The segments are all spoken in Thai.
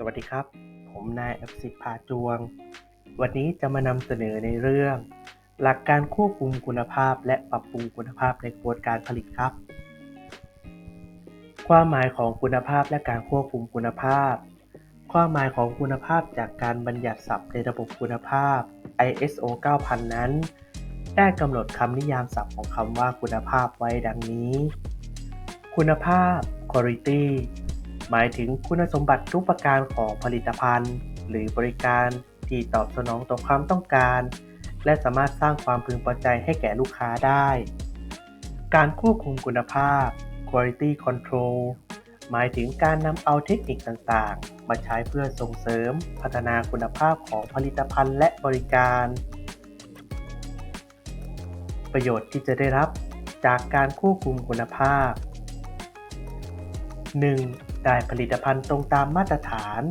สวัสดีครับ ผมนายอภิสิทธิ์พาจวง วันนี้จะมานำเสนอในเรื่อง หลักการควบคุมคุณภาพและปรับปรุงคุณภาพในกระบวนการผลิตครับ ความหมายของคุณภาพและการควบคุมคุณภาพ ความหมายของคุณภาพจากการบัญญัติศัพท์ในระบบคุณภาพ ISO 9000 นั้น ได้กำหนดคำนิยามศัพท์ของคำว่าคุณภาพไว้ดังนี้ คุณภาพ quality หมายถึงคุณสมบัติทุกประการของผลิตภัณฑ์ หรือบริการที่ตอบสนองต่อความต้องการ และสามารถสร้างความพึงพอใจให้แก่ลูกค้าได้ การควบคุมคุณภาพ quality control หมายถึงการนำเอาเทคนิคต่างๆ มาใช้เพื่อส่งเสริมพัฒนาคุณภาพของผลิตภัณฑ์และบริการ ประโยชน์ที่จะได้รับจากการควบคุมคุณภาพ 1. ได้ผลิตภัณฑ์ตรงตามมาตรฐาน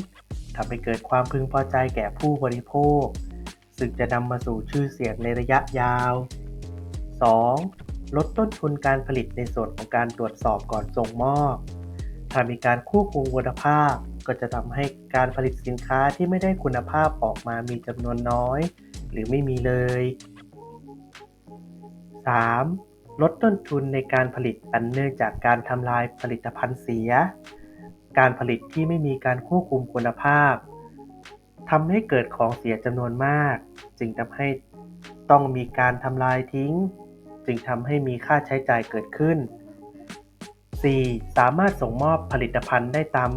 ทำให้เกิดความพึงพอใจแก่ผู้บริโภค ซึ่งจะนำมาสู่ชื่อเสียงในระยะยาว 2. ลดต้นทุนการผลิตในส่วนของการตรวจสอบก่อนส่งมอบ ถ้ามีการควบคุมคุณภาพ ก็จะทำให้การผลิตสินค้าที่ไม่ได้คุณภาพออกมามีจำนวนน้อย หรือไม่มีเลย 3. ลดต้นทุนในการผลิตอันเนื่องจากการทำลายผลิตภัณฑ์เสีย การผลิตที่ไม่มีการควบคุมคุณภาพทำให้เกิดของเสียจำนวนมาก จึงทำให้ต้องมีการทำลายทิ้ง จึงทำให้มีค่าใช้จ่ายเกิดขึ้น 4. สามารถส่งมอบผลิตภัณฑ์ได้ตาม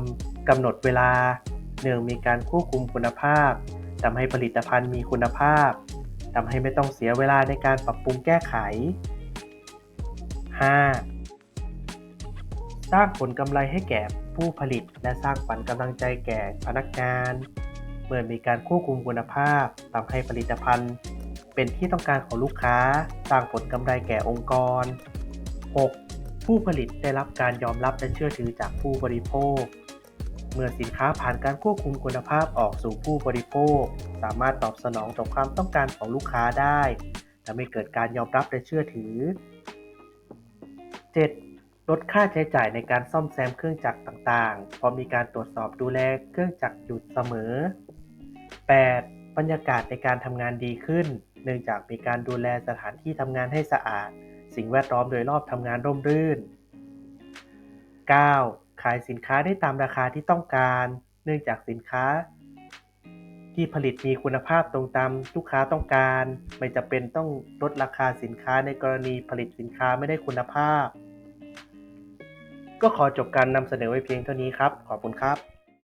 กำหนดเวลาเนื่องมีการควบคุมคุณภาพทำให้ผลิตภัณฑ์มีคุณภาพทำให้ไม่ต้องเสียเวลาในการปรับปรุงแก้ไข 5. สร้างผลกำไรให้แก่ผู้ผลิต และสร้างขวัญกำลังใจแก่พนักงาน เมื่อมีการควบคุมคุณภาพทำให้ผลิตภัณฑ์ เป็นที่ต้องการของลูกค้า สร้างผลกำไรแก่องค์กร 6. ผู้ผลิตได้รับการยอมรับและเชื่อถือจากผู้บริโภค เมื่อสินค้าผ่านการควบคุมคุณภาพออกสู่ผู้บริโภค สามารถตอบสนองต่อความต้องการของลูกค้าได้ทำให้เกิดการยอมรับและเชื่อถือ 7. ลดค่าใช้จ่ายในการซ่อมแซมเครื่องจักรต่างๆพราะมีการตรวจสอบดูแลเครื่องจักรอยู่เสมอ 8. บรรยากาศในการทำงานดีขึ้น เนื่องจากมีการดูแลสถานที่ทำงานให้สะอาด สิ่งแวดล้อมโดยรอบทำงานร่มรื่น 9. ขายสินค้าได้ตามราคาที่ต้องการ เนื่องจากสินค้า ที่ผลิตมีคุณภาพตรงตามลูกค้าต้องการ ไม่จำเป็นต้องลดราคาสินค้าในกรณีผลิตสินค้าไม่ได้คุณภาพ ก็ขอจบการนำเสนอไว้เพียงเท่านี้ครับ ขอบคุณครับ